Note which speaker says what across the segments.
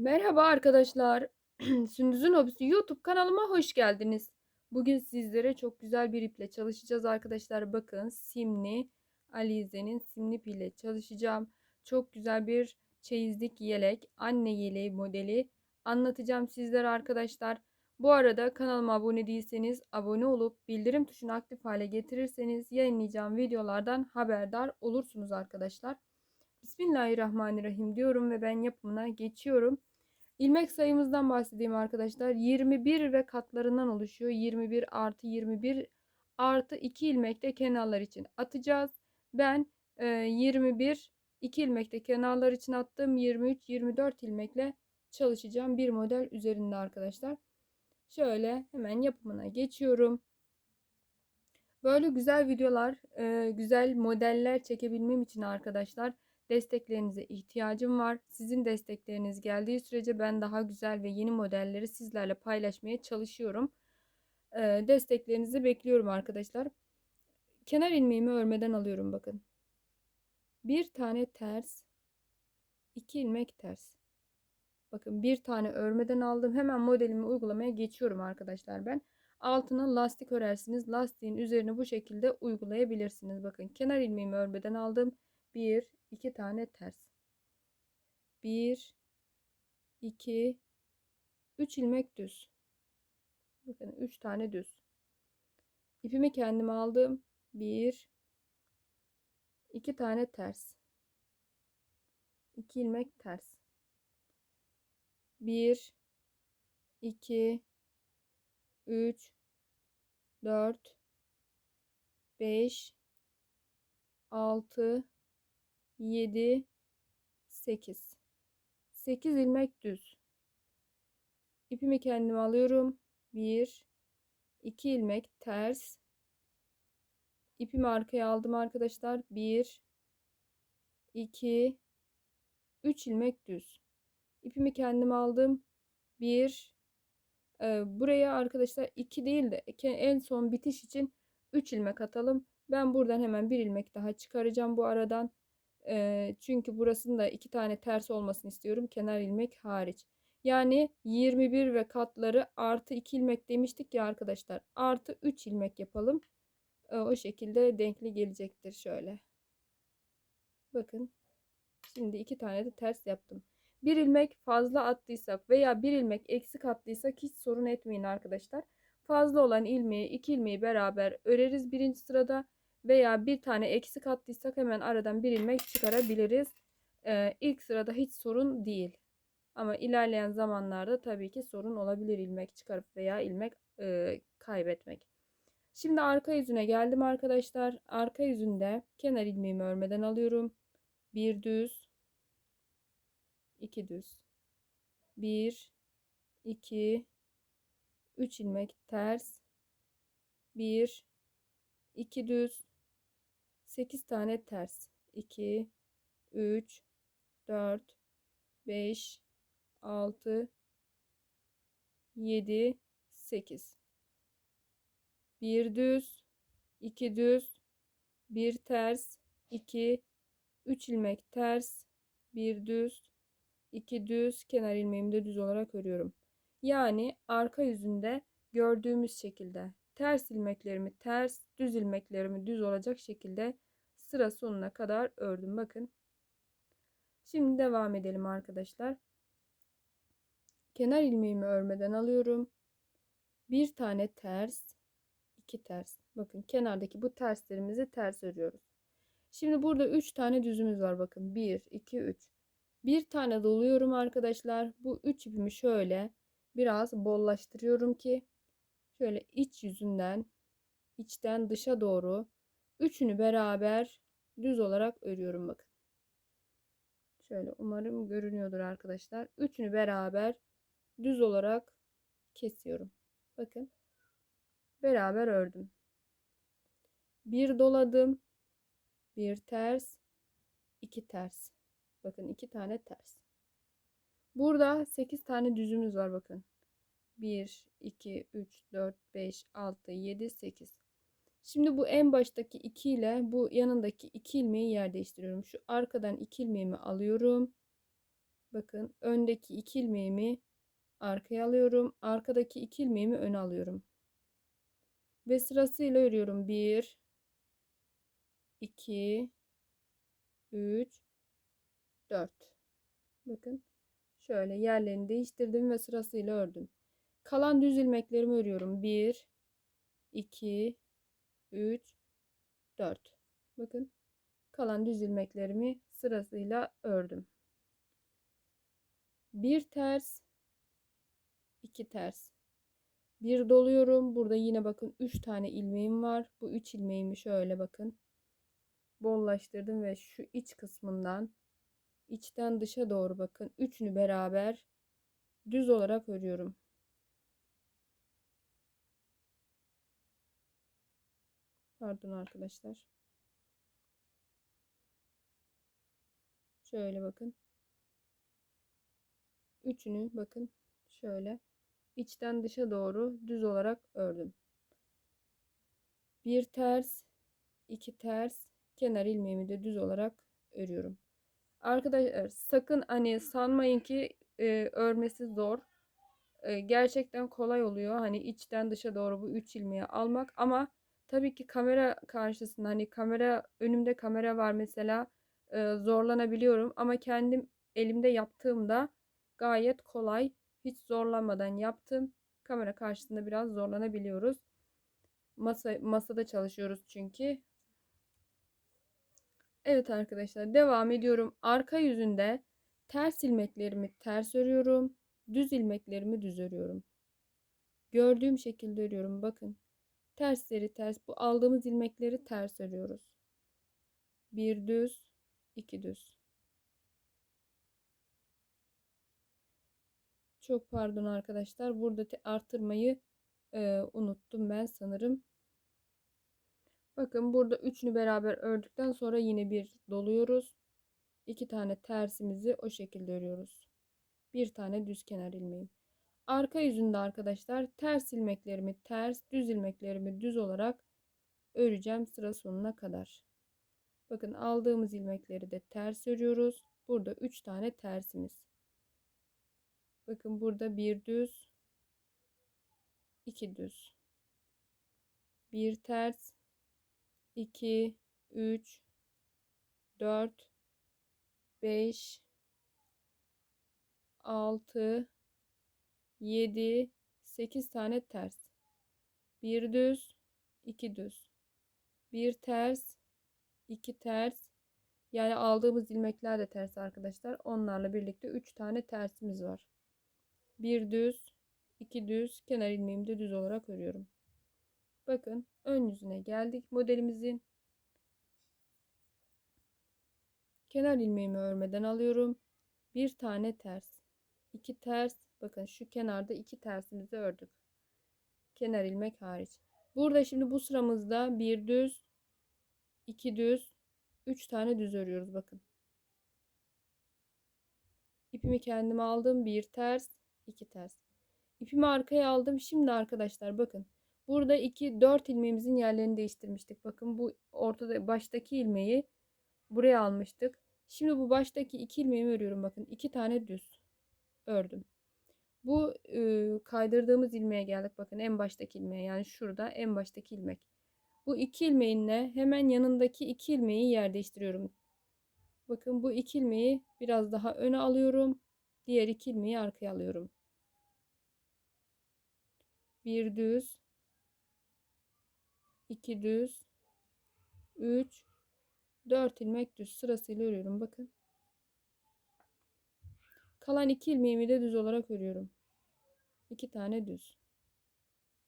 Speaker 1: Merhaba arkadaşlar. Sündüz'ün Hobisi YouTube kanalıma hoş geldiniz. Bugün sizlere çok güzel bir iple çalışacağız arkadaşlar. Bakın simli Alize'nin simli iple çalışacağım. Çok güzel bir çeyizlik yelek, anne yeleği modeli anlatacağım sizlere arkadaşlar. Bu arada kanalıma abone değilseniz abone olup bildirim tuşunu aktif hale getirirseniz yayınlayacağım videolardan haberdar olursunuz arkadaşlar. Bismillahirrahmanirrahim diyorum ve ben yapımına geçiyorum. İlmek sayımızdan bahsedeyim arkadaşlar. 21 ve katlarından oluşuyor. 21 artı 21 artı 2 ilmek de kenarlar için atacağız. Ben e, 21 2 ilmek de kenarlar için attım. 23 24 ilmekle çalışacağım bir model üzerinde arkadaşlar. Şöyle hemen yapımına geçiyorum. Böyle güzel videolar, e, güzel modeller çekebilmem için arkadaşlar desteklerinize ihtiyacım var. Sizin destekleriniz geldiği sürece ben daha güzel ve yeni modelleri sizlerle paylaşmaya çalışıyorum. Desteklerinizi bekliyorum arkadaşlar. Kenar ilmeğimi örmeden alıyorum bakın. Bir tane ters, iki ilmek ters. Bakın bir tane örmeden aldım. Hemen modelimi uygulamaya geçiyorum arkadaşlar ben. Altına lastik örersiniz. Lastiğin üzerine bu şekilde uygulayabilirsiniz. Bakın kenar ilmeğimi örmeden aldım. Bir, iki tane ters. Bir, iki, üç ilmek düz. Bakın üç tane düz. İpimi kendime aldım. Bir, iki tane ters. İki ilmek ters. 1 2 3 4 5 6 7 8 8 ilmek düz. İpimi kendime alıyorum. 1 2 ilmek ters. İpimi arkaya aldım arkadaşlar. 1 2 3 ilmek düz. İpimi kendime aldım. Bir. E, buraya arkadaşlar iki değil de en son bitiş için 3 ilmek atalım. Ben buradan hemen bir ilmek daha çıkaracağım bu aradan. E, çünkü burasında iki tane ters olmasını istiyorum. Kenar ilmek hariç. Yani 21 ve katları artı 2 ilmek demiştik ya arkadaşlar. Artı 3 ilmek yapalım. E, o şekilde denkli gelecektir şöyle. Bakın. Şimdi iki tane de ters yaptım bir ilmek fazla attıysak veya bir ilmek eksik attıysak hiç sorun etmeyin arkadaşlar. Fazla olan ilmeği iki ilmeği beraber öreriz birinci sırada veya bir tane eksik attıysak hemen aradan bir ilmek çıkarabiliriz. Ee, ilk sırada hiç sorun değil. Ama ilerleyen zamanlarda tabii ki sorun olabilir ilmek çıkarıp veya ilmek e, kaybetmek. Şimdi arka yüzüne geldim arkadaşlar. Arka yüzünde kenar ilmeğimi örmeden alıyorum. Bir düz 2 düz 1 2 3 ilmek ters 1 2 düz 8 tane ters 2 3 4 5 6 7 8 1 düz 2 düz 1 ters 2 3 ilmek ters 1 düz 2 düz kenar ilmeğimi de düz olarak örüyorum. Yani arka yüzünde gördüğümüz şekilde ters ilmeklerimi ters, düz ilmeklerimi düz olacak şekilde sıra sonuna kadar ördüm. Bakın. Şimdi devam edelim arkadaşlar. Kenar ilmeğimi örmeden alıyorum. Bir tane ters, iki ters. Bakın kenardaki bu terslerimizi ters örüyoruz. Şimdi burada 3 tane düzümüz var bakın. 1 2 3. Bir tane doluyorum arkadaşlar. Bu üç ipimi şöyle biraz bollaştırıyorum ki şöyle iç yüzünden içten dışa doğru üçünü beraber düz olarak örüyorum bakın. Şöyle umarım görünüyordur arkadaşlar. Üçünü beraber düz olarak kesiyorum. Bakın. Beraber ördüm. Bir doladım. Bir ters. iki ters. Bakın iki tane ters. Burada 8 tane düzümüz var bakın. 1, 2, 3, 4, 5, 6, 7, 8. Şimdi bu en baştaki 2 ile bu yanındaki 2 ilmeği yer değiştiriyorum. Şu arkadan 2 ilmeğimi alıyorum. Bakın öndeki iki ilmeğimi arkaya alıyorum. Arkadaki iki ilmeğimi öne alıyorum. Ve sırasıyla örüyorum. 1 2 3 4 Bakın şöyle yerlerini değiştirdim ve sırasıyla ördüm. Kalan düz ilmeklerimi örüyorum. 1 2 3 4 Bakın kalan düz ilmeklerimi sırasıyla ördüm. Bir ters, iki ters. Bir doluyorum. Burada yine bakın 3 tane ilmeğim var. Bu 3 ilmeğimi şöyle bakın. Bollaştırdım ve şu iç kısmından içten dışa doğru bakın. Üçünü beraber düz olarak örüyorum. Pardon arkadaşlar. Şöyle bakın. Üçünü bakın şöyle içten dışa doğru düz olarak ördüm. Bir ters, iki ters, kenar ilmeğimi de düz olarak örüyorum. Arkadaşlar sakın hani sanmayın ki e, örmesi zor. E, gerçekten kolay oluyor. Hani içten dışa doğru bu üç ilmeği almak ama tabii ki kamera karşısında hani kamera önümde kamera var mesela e, zorlanabiliyorum ama kendim elimde yaptığımda gayet kolay hiç zorlanmadan yaptım. Kamera karşısında biraz zorlanabiliyoruz. Masa, masada çalışıyoruz çünkü. Evet arkadaşlar devam ediyorum. Arka yüzünde ters ilmeklerimi ters örüyorum. Düz ilmeklerimi düz örüyorum. Gördüğüm şekilde örüyorum. Bakın. Tersleri ters. Bu aldığımız ilmekleri ters örüyoruz. Bir düz, iki düz. Çok pardon arkadaşlar. Burada artırmayı e, unuttum ben sanırım. Bakın burada üçünü beraber ördükten sonra yine bir doluyoruz. İki tane tersimizi o şekilde örüyoruz. Bir tane düz kenar ilmeğim. Arka yüzünde arkadaşlar ters ilmeklerimi ters, düz ilmeklerimi düz olarak öreceğim sıra sonuna kadar. Bakın aldığımız ilmekleri de ters örüyoruz. Burada 3 tane tersimiz. Bakın burada bir düz, iki düz, bir ters, 2, 3, 4, 5, 6, 7, 8 tane ters. Bir düz, iki düz. Bir ters, iki ters. Yani aldığımız ilmekler de ters arkadaşlar. Onlarla birlikte 3 tane tersimiz var bir düz, iki düz, kenar ilmeğimi de düz olarak örüyorum. Bakın ön yüzüne geldik modelimizin. Kenar ilmeğimi örmeden alıyorum. Bir tane ters, iki ters. Bakın şu kenarda iki tersimizi ördük. Kenar ilmek hariç. Burada şimdi bu sıramızda bir düz, iki düz, üç tane düz örüyoruz bakın. İpimi kendime aldım. Bir ters, 2 ters. İpimi arkaya aldım. Şimdi arkadaşlar bakın. Burada 2 4 ilmeğimizin yerlerini değiştirmiştik. Bakın bu ortada baştaki ilmeği buraya almıştık. Şimdi bu baştaki 2 ilmeğimi örüyorum bakın. 2 tane düz ördüm. Bu e, kaydırdığımız ilmeğe geldik. Bakın en baştaki ilmeğe yani şurada en baştaki ilmek. Bu iki ilmeğinle hemen yanındaki iki ilmeği yer değiştiriyorum. Bakın bu iki ilmeği biraz daha öne alıyorum. Diğer iki ilmeği arkaya alıyorum bir düz, iki düz, üç, dört ilmek düz sırasıyla örüyorum. Bakın. Kalan iki ilmeğimi de düz olarak örüyorum. İki tane düz.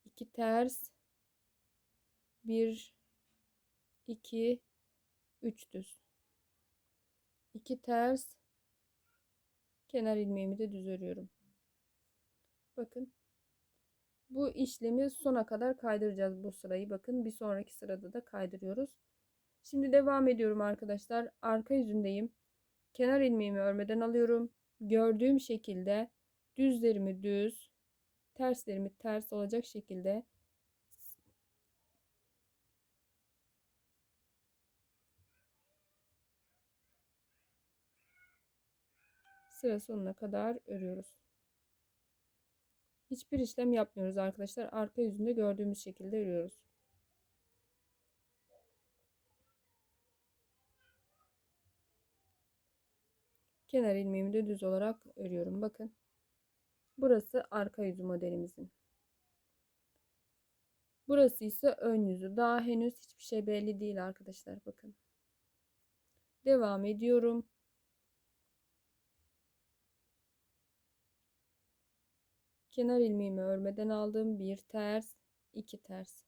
Speaker 1: iki ters. Bir, iki, üç düz. iki ters. Kenar ilmeğimi de düz örüyorum. Bakın. Bu işlemi sona kadar kaydıracağız bu sırayı. Bakın bir sonraki sırada da kaydırıyoruz. Şimdi devam ediyorum arkadaşlar. Arka yüzündeyim. Kenar ilmeğimi örmeden alıyorum. Gördüğüm şekilde düzlerimi düz, terslerimi ters olacak şekilde sıra sonuna kadar örüyoruz. Hiçbir işlem yapmıyoruz arkadaşlar. Arka yüzünde gördüğümüz şekilde örüyoruz. Kenar ilmeğimi de düz olarak örüyorum. Bakın. Burası arka yüzü modelimizin. Burası ise ön yüzü. Daha henüz hiçbir şey belli değil arkadaşlar. Bakın. Devam ediyorum. Kenar ilmeğimi örmeden aldım. Bir ters, iki ters.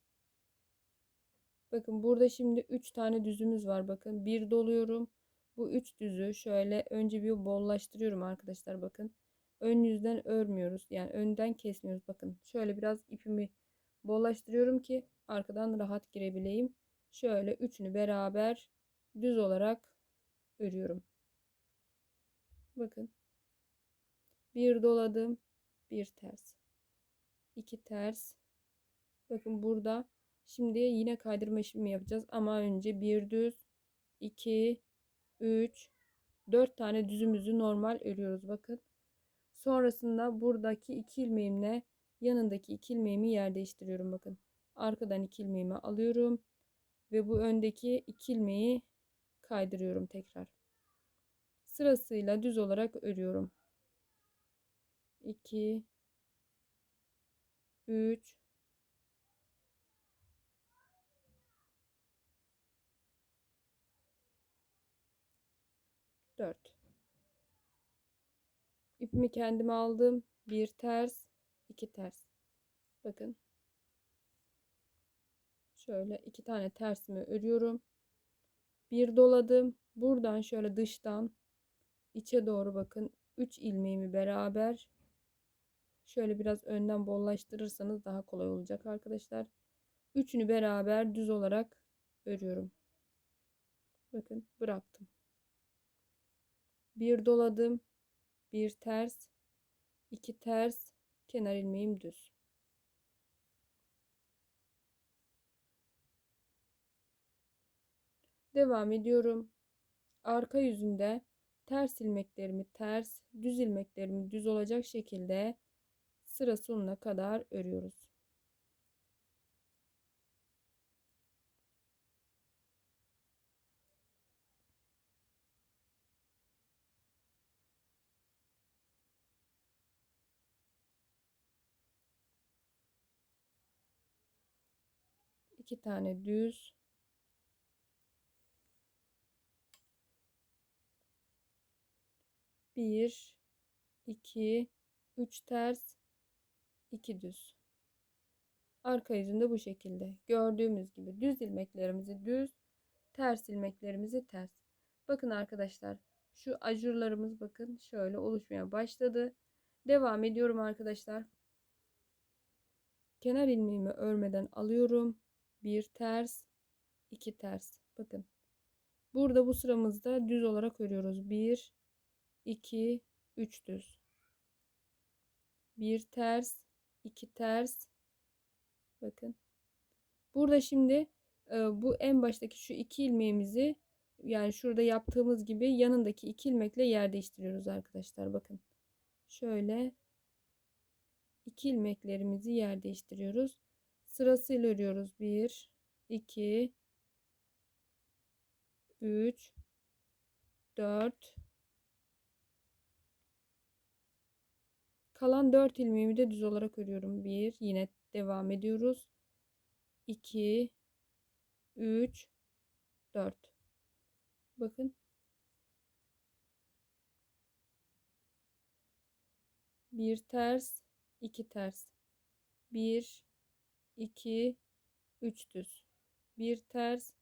Speaker 1: Bakın burada şimdi 3 tane düzümüz var. Bakın bir doluyorum. Bu 3 düzü şöyle önce bir bollaştırıyorum arkadaşlar bakın. Ön yüzden örmüyoruz. Yani önden kesmiyoruz. Bakın şöyle biraz ipimi bollaştırıyorum ki arkadan rahat girebileyim. Şöyle üçünü beraber düz olarak örüyorum. Bakın. Bir doladım. Bir ters. iki ters. Bakın burada şimdi yine kaydırma işlemi yapacağız ama önce bir düz, iki, üç, dört tane düzümüzü normal örüyoruz. Bakın. Sonrasında buradaki iki ilmeğimle yanındaki iki ilmeğimi yer değiştiriyorum. Bakın. Arkadan iki ilmeğimi alıyorum ve bu öndeki iki ilmeği kaydırıyorum tekrar. Sırasıyla düz olarak örüyorum. 2 3 4 İpimi kendime aldım. Bir ters, iki ters. Bakın. Şöyle iki tane tersimi örüyorum. Bir doladım. Buradan şöyle dıştan içe doğru bakın. 3 ilmeğimi beraber şöyle biraz önden bollaştırırsanız daha kolay olacak arkadaşlar. Üçünü beraber düz olarak örüyorum. Bakın bıraktım. Bir doladım. Bir ters. iki ters. Kenar ilmeğim düz. Devam ediyorum. Arka yüzünde ters ilmeklerimi ters, düz ilmeklerimi düz olacak şekilde sıra sonuna kadar örüyoruz. İki tane düz bir iki üç ters 2 düz. Arka yüzünde bu şekilde. Gördüğümüz gibi düz ilmeklerimizi düz, ters ilmeklerimizi ters. Bakın arkadaşlar şu ajurlarımız bakın şöyle oluşmaya başladı. Devam ediyorum arkadaşlar. Kenar ilmeğimi örmeden alıyorum. Bir ters, iki ters. Bakın. Burada bu sıramızda düz olarak örüyoruz. 1 2 3 düz. Bir ters, 2 ters. Bakın. Burada şimdi e, bu en baştaki şu iki ilmeğimizi yani şurada yaptığımız gibi yanındaki iki ilmekle yer değiştiriyoruz arkadaşlar. Bakın. Şöyle iki ilmeklerimizi yer değiştiriyoruz. Sırasıyla örüyoruz. 1 2 3 4 Kalan 4 ilmeğimi de düz olarak örüyorum. 1 yine devam ediyoruz. 2 3 4 Bakın. Bir ters, iki ters. Bir, iki, üç düz. Bir ters,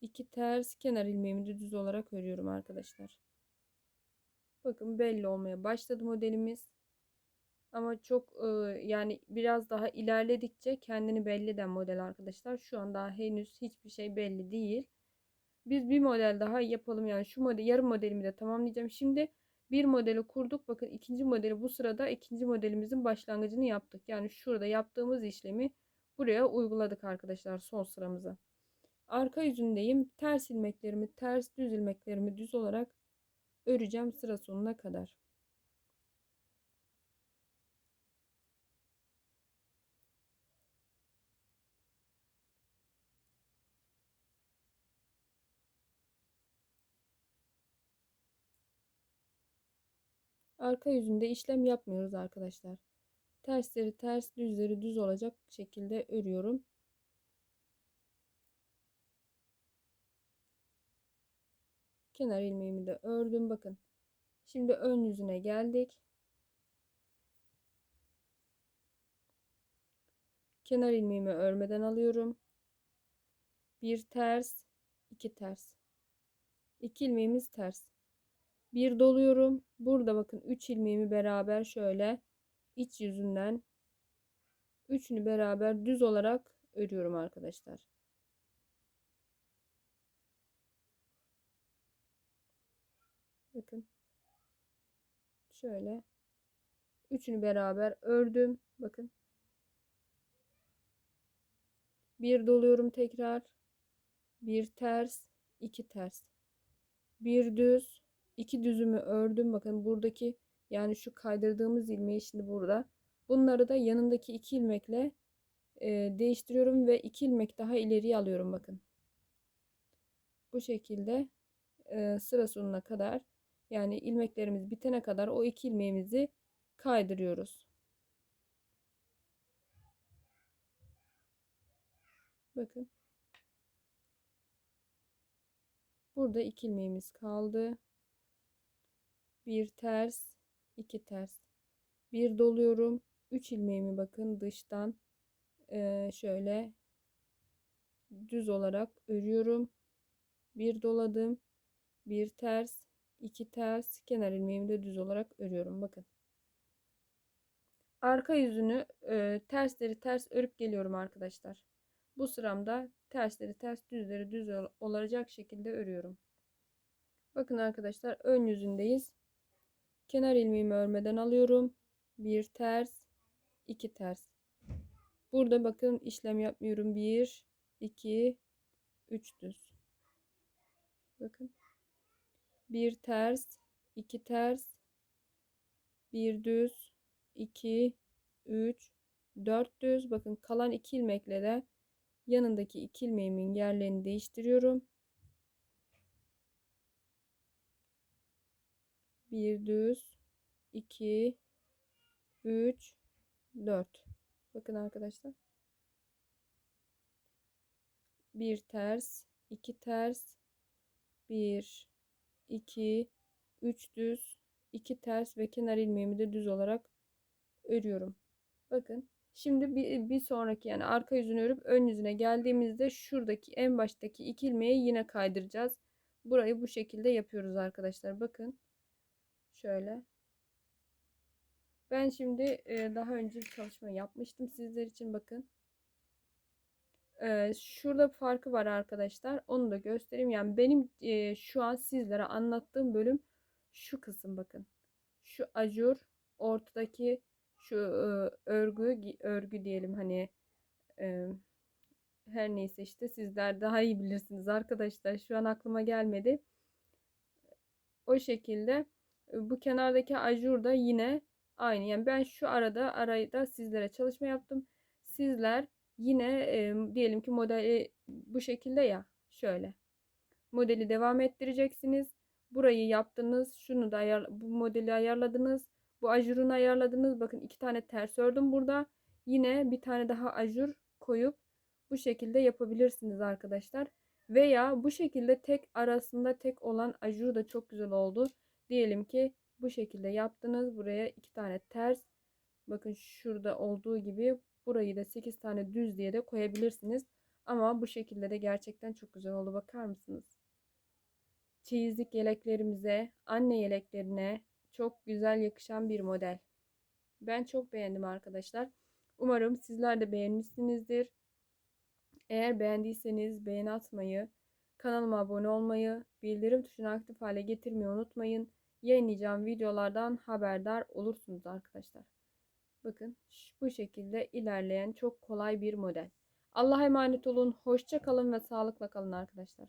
Speaker 1: iki ters. Kenar ilmeğimi de düz olarak örüyorum arkadaşlar. Bakın belli olmaya başladı modelimiz. Ama çok e, yani biraz daha ilerledikçe kendini belli eden model arkadaşlar. Şu an daha henüz hiçbir şey belli değil. Biz bir model daha yapalım. Yani şu model yarım modelimi de tamamlayacağım. Şimdi bir modeli kurduk. Bakın ikinci modeli bu sırada ikinci modelimizin başlangıcını yaptık. Yani şurada yaptığımız işlemi Buraya uyguladık arkadaşlar sol sıramıza. Arka yüzündeyim. Ters ilmeklerimi ters düz ilmeklerimi düz olarak öreceğim sıra sonuna kadar. Arka yüzünde işlem yapmıyoruz arkadaşlar. Tersleri ters, düzleri düz olacak şekilde örüyorum. Kenar ilmeğimi de ördüm. Bakın. Şimdi ön yüzüne geldik. Kenar ilmeğimi örmeden alıyorum. Bir ters, iki ters. İki ilmeğimiz ters. Bir doluyorum. Burada bakın 3 ilmeğimi beraber şöyle iç yüzünden üçünü beraber düz olarak örüyorum arkadaşlar. Bakın. Şöyle. Üçünü beraber ördüm. Bakın. Bir doluyorum tekrar. Bir ters, iki ters. Bir düz, iki düzümü ördüm. Bakın buradaki yani şu kaydırdığımız ilmeği şimdi burada. Bunları da yanındaki iki ilmekle e, değiştiriyorum ve iki ilmek daha ileriye alıyorum bakın. Bu şekilde e, sıra sonuna kadar yani ilmeklerimiz bitene kadar o iki ilmeğimizi kaydırıyoruz. Bakın. Burada iki ilmeğimiz kaldı. Bir ters, iki ters. Bir doluyorum. Üç ilmeğimi bakın dıştan e, şöyle düz olarak örüyorum. Bir doladım. Bir ters, iki ters. Kenar ilmeğimi de düz olarak örüyorum. Bakın. Arka yüzünü e, tersleri ters örüp geliyorum arkadaşlar. Bu sıramda tersleri ters düzleri düz olacak şekilde örüyorum. Bakın arkadaşlar ön yüzündeyiz. Kenar ilmeğimi örmeden alıyorum. Bir ters, iki ters. Burada bakın işlem yapmıyorum. Bir, iki, üç düz. Bakın. Bir ters, iki ters, bir düz, iki, üç, dört düz. Bakın kalan iki ilmekle de yanındaki iki ilmeğimin yerlerini değiştiriyorum. Bir düz, iki, üç, dört. Bakın arkadaşlar. Bir ters, iki ters, bir, iki, üç düz, iki ters ve kenar ilmeğimi de düz olarak örüyorum. Bakın Şimdi bir, bir sonraki yani arka yüzünü örüp ön yüzüne geldiğimizde şuradaki en baştaki iki ilmeği yine kaydıracağız. Burayı bu şekilde yapıyoruz arkadaşlar. Bakın. Şöyle. Ben şimdi e, daha önce bir çalışma yapmıştım sizler için bakın. E, şurada farkı var arkadaşlar. Onu da göstereyim. Yani benim e, şu an sizlere anlattığım bölüm şu kısım bakın. Şu ajur ortadaki şu örgü örgü diyelim hani her neyse işte sizler daha iyi bilirsiniz arkadaşlar. Şu an aklıma gelmedi. O şekilde bu kenardaki ajur da yine aynı. Yani ben şu arada arayda sizlere çalışma yaptım. Sizler yine e, diyelim ki modeli bu şekilde ya şöyle. Modeli devam ettireceksiniz. Burayı yaptınız. Şunu da ayar, bu modeli ayarladınız. Bu ajurunu ayarladınız. Bakın iki tane ters ördüm burada. Yine bir tane daha ajur koyup bu şekilde yapabilirsiniz arkadaşlar. Veya bu şekilde tek arasında tek olan ajur da çok güzel oldu. Diyelim ki bu şekilde yaptınız. Buraya iki tane ters. Bakın şurada olduğu gibi burayı da 8 tane düz diye de koyabilirsiniz. Ama bu şekilde de gerçekten çok güzel oldu. Bakar mısınız? Çeyizlik yeleklerimize, anne yeleklerine, çok güzel yakışan bir model. Ben çok beğendim arkadaşlar. Umarım sizler de beğenmişsinizdir. Eğer beğendiyseniz beğeni atmayı, kanalıma abone olmayı, bildirim tuşunu aktif hale getirmeyi unutmayın. Yayınlayacağım videolardan haberdar olursunuz arkadaşlar. Bakın bu şekilde ilerleyen çok kolay bir model. Allah'a emanet olun. Hoşça kalın ve sağlıkla kalın arkadaşlar.